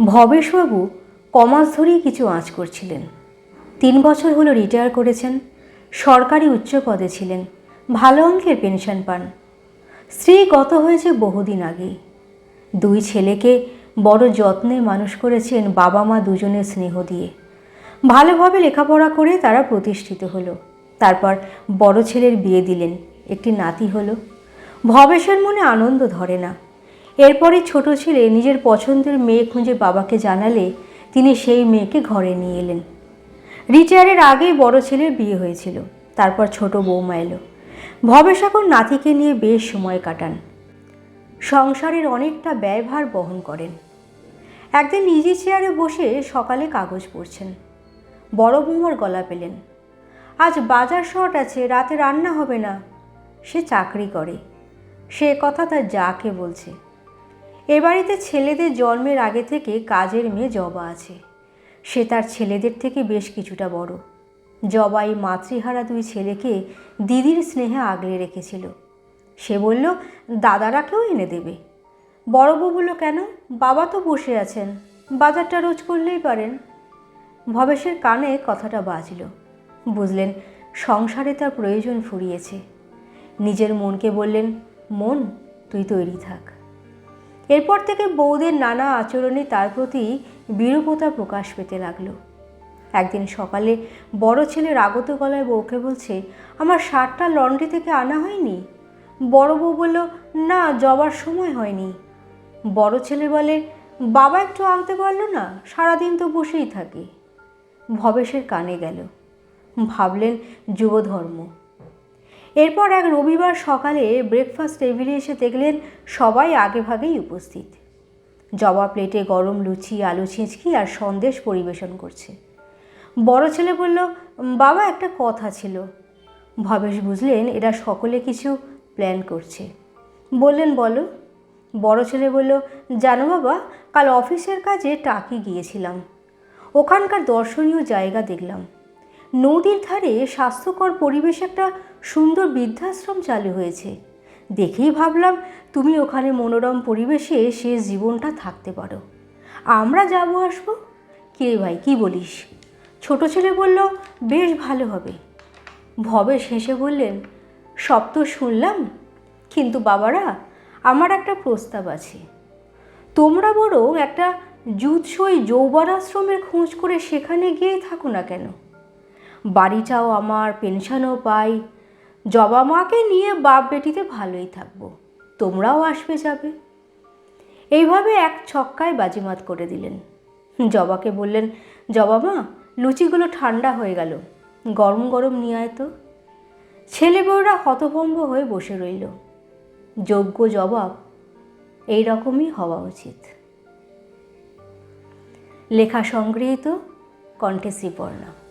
ভবেশবাবু কমাস ধরেই কিছু আঁচ করছিলেন। তিন বছর হলো রিটায়ার করেছেন, সরকারি উচ্চ পদে ছিলেন, ভালো অঙ্কের পেনশন পান। স্ত্রী গত হয়েছে বহুদিন আগেই। দুই ছেলেকে বড় যত্নে মানুষ করেছেন বাবা মা দুজনের স্নেহ দিয়ে। ভালোভাবে লেখাপড়া করে তারা প্রতিষ্ঠিত হলো। তারপর বড় ছেলের বিয়ে দিলেন, একটি নাতি হলো। ভবেশের মনে আনন্দ ধরে না। এরপরে ছোট ছেলে নিজের পছন্দের মেয়ে খুঁজে বাবাকে জানালে তিনি সেই মেয়েকে ঘরে নিয়ে এলেন। রিটায়ারের আগেই বড় ছেলের বিয়ে হয়েছিল, তারপর ছোট বৌমা এলো। ভবেশ এখন নাতিকে নিয়ে বেশ সময় কাটান। সংসারের অনেকটা ব্যয়ভার বহন করেন। একদিন নিজে চেয়ারে বসে সকালে কাগজ পড়ছেন। বড় বৌমার গলা পেলেন। আজ বাজার শর্ট আছে, রাতে রান্না হবে না। সে চাকরি করে। সে কথা তার যাকে বলছে। এ বাড়িতে ছেলেদের জন্মের আগে থেকে কাজের মেয়ে জবা আছে। সে তার ছেলেদের থেকে বেশ কিছুটা বড়। জবা এই মাতৃহারা দুই ছেলেকে দিদির স্নেহে আগলে রেখেছিল। সে বলল দাদারাকেও এনে দেবে। বড় বউ বলল কেন? বাবা তো বসে আছেন। বাজারটা রোজ করলেই পারেন। ভবেশের কানে কথাটা বাজল। বুঝলেন, সংসারে তার প্রয়োজন ফুরিয়েছে। নিজের মনকে বললেন, মন, তুই তৈরি থাক। এরপর থেকে বৌদের নানা আচরণে তার প্রতি বিরূপতা প্রকাশ পেতে লাগল। একদিন সকালে বড় ছেলে রাগত গলায় বউকে বলছে, আমার শার্টটা লন্ড্রি থেকে আনা হয়নি? বড় বউ বলল, না যাবার সময় হয়নি। বড় ছেলে বলে, বাবা একটু আনতে পারল না, সারাদিন তো বসেই থাকে। ভবেশের কানে গেল। ভাবলেন যুবধর্ম। এরপর এক রবিবার সকালে ব্রেকফাস্ট টেবিলে এসে দেখলেন সবাই আগে ভাগেই উপস্থিত। জবা প্লেটে গরম লুচি, আলু ছিঁচকি আর সন্দেশ পরিবেশন করছে। বড় ছেলে বলল বাবা, একটা কথা ছিল। ভবেশ বুঝলেন, এরা সকলে কিছু প্ল্যান করছে। বললেন, বলো। বড় ছেলে বলল, জানো বাবা, কাল অফিসের কাজে টাকি গিয়েছিলাম। ওখানকার দর্শনীয় জায়গা দেখলাম। নদীর ধারে স্বাস্থ্যকর পরিবেশ একটা সুন্দর বৃদ্ধাশ্রম চালু হয়েছে। দেখেই ভাবলাম তুমি ওখানে মনোরম পরিবেশে সে জীবনটা থাকতে পারো। আমরা যাব আসব? কে ভাই, কি বলিস? ছোট ছেলে বলল, বেশ ভালো হবে। ভবে শেষে বললেন, সব তো শুনলাম, কিন্তু বাবারা, আমার একটা প্রস্তাব আছে। তোমরা বরং একটা জুৎসই যৌবনাশ্রমের খোঁজ করে সেখানে গিয়েই থাকো না কেন? বাড়িটাও আমার, পেনশনও পাই। জবা মাকে নিয়ে বাপ বেটিতে ভালোই থাকব, তোমরাও আসবে যাবে। এইভাবে এক ছক্কায় বাজিমাত করে দিলেন। জবাকে বললেন, জবা মা, লুচিগুলো ঠান্ডা হয়ে গেল, গরম গরম নিয়ে আয় তো। ছেলে বউরা হতভম্ব হয়ে বসে রইল। যোগ্য জবাব এই রকমই হওয়া উচিত। লেখা সংগৃহীত কণ্ঠে শ্রীপর্ণা।